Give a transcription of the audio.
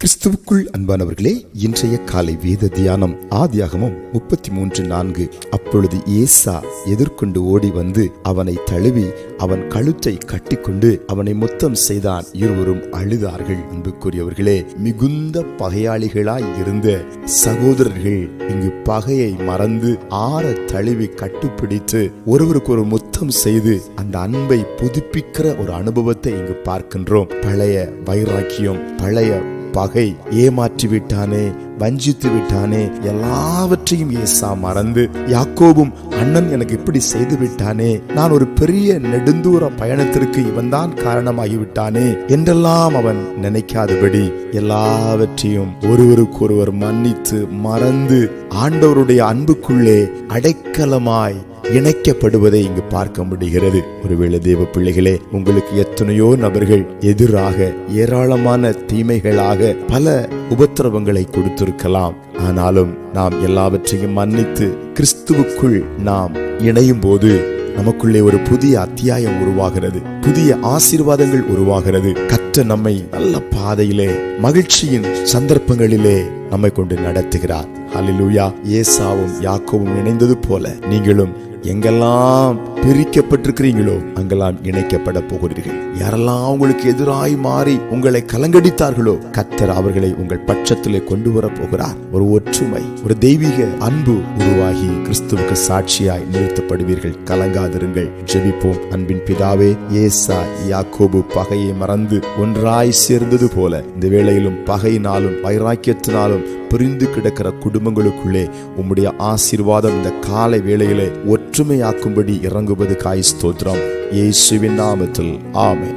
கிறிஸ்துவுக்குள் அன்பானவர்களே இன்றைய காலை வேத தியானம் ஆதியாகமும் முப்பத்தி மூன்று நான்கு. அப்பொழுது ஏசா எதிர்கொண்டு ஓடி வந்து அவனை தழுவி அவன் கழுத்தை கட்டிக்கொண்டு அவனை மொத்தம் செய்தான். இருவரும் அழுதார்கள். அன்புக்குரியவர்களே மிகுந்த பகையாளிகளாய் இருந்த சகோதரர்கள் இங்கு பகையை மறந்து ஆற தழுவி கட்டுப்பிடித்து ஒருவருக்கு ஒரு முத்தம் செய்து அந்த அன்பை புதுப்பிக்கிற ஒரு அனுபவத்தை இங்கு பார்க்கின்றோம். பழைய வைராக்கியம் பழைய பகை ஏமாற்றி விட்டானே வஞ்சித்து விட்டானே எல்லாவற்றையும் ஏசா மறந்து யாக்கோபும் அண்ணன் எனக்கு இப்படி செய்து விட்டானே நான் ஒரு பெரிய நெடுந்தூர பயணத்திற்கு இவன்தான் காரணமாகி விட்டானே என்றெல்லாம் அவன் நினைக்காதபடி எல்லாவற்றையும் ஒருவருக்கொருவர் மன்னித்து மறந்து ஆண்டவருடைய அன்புக்குள்ளே அடைக்கலமாய் இணைக்கப்படுவதை இங்கு பார்க்க முடிகிறது. ஒருவேளை தேவ பிள்ளைகளே உங்களுக்கு எத்தனையோ நபர்கள் எதிராக ஏராளமான தீமைகளாக பல உபத்திரவங்களை கொடுத்திருக்கலாம். ஆனாலும் நாம் எல்லாவற்றையும் மன்னித்து கிறிஸ்துவுக்குள் நாம் இணையும் போது நமக்குள்ளே ஒரு புதிய அத்தியாயம் உருவாகிறது. புதிய ஆசீர்வாதங்கள் உருவாகிறது. கற்ற நம்மை நல்ல பாதையிலே மகிழ்ச்சியின் சந்தர்ப்பங்களிலே நம்மை கொண்டு நடத்துகிறார். ஹalleluya. ஏசாவும் யாக்கோவும் இணைந்தது போல நீங்களும் எங்கெல்லாம் பிரிக்கப்பட்டிருக்கிறீங்களோ அங்கெல்லாம் இணைக்கப்பட போகிறீர்கள். யாரெல்லாம் உங்களுக்கு எதிராய் மாறி உங்களை கலங்கடித்தார்களோ கத்தர் அவர்களை உங்கள் பட்சத்திலே கொண்டு வர போகிறார். ஒரு ஒற்றுமை ஒரு தெய்வீக அன்பு உருவாகி கிறிஸ்துவுக்கு சாட்சியாய் நிறுத்தப்படுவீர்கள். கலங்காதிருங்கள் ஜெபிப்போம். அன்பின் பிதாவே ஏசா யாக்கோபு பகையை மறந்து ஒன்றாய் சேர்ந்தது போல இந்த வேளையிலும் பகையினாலும் வைராக்கியத்தினாலும் பிரிந்து கிடக்கிற குடும்பங்களுக்குள்ளே உம்முடைய ஆசீர்வாதம் இந்த காலை வேளையிலே ஒற்றுமையாக்கும்படி இறங்குவது காய் ஸ்தோத்திரம். இயேசுவின் நாமத்தில். ஆமை